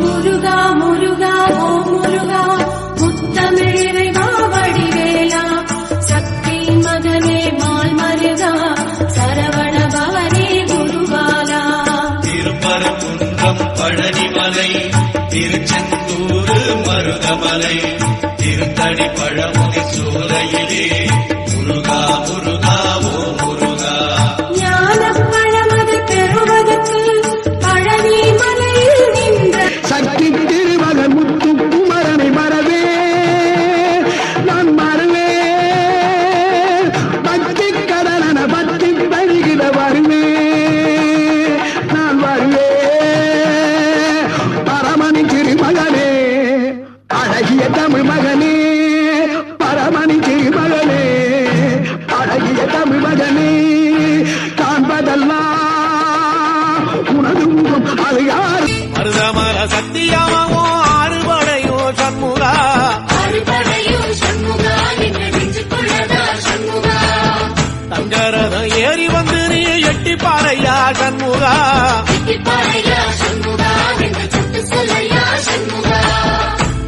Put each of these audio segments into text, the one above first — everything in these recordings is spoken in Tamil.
முருகா முருகா ஓ முருகா முத்தமிழிறைவா வடிவேலா சக்தி மகனே மால் மருகா சரவண பவனே குருவாலா திருப்பரங்குன்றம் பழனிமலை திருச்செந்தூர் மருதமலை திருத்தடி பழமுதி சோலையிலே. சண்முகா.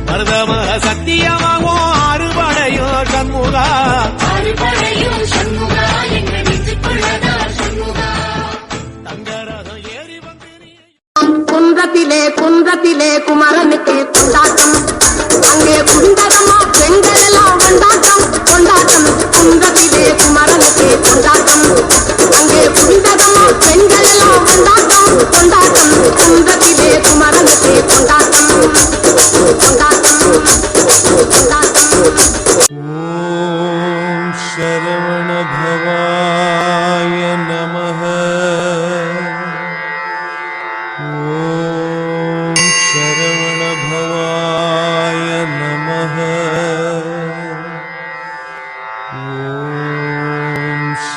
மருதமாக சத்தியமாகவும் அறுபடையோ சண்முகா? குன்றத்திலே குன்றத்திலே குமரனுக்கு கொண்டாட்டம். அங்கே குண்டதமா பெண்கள் எல்லாம் கொண்டாட்டம். கொண்டாட்டம் குன்றத்திலே குமரனுக்கு கொண்டாட்டம்.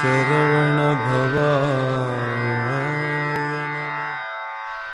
settle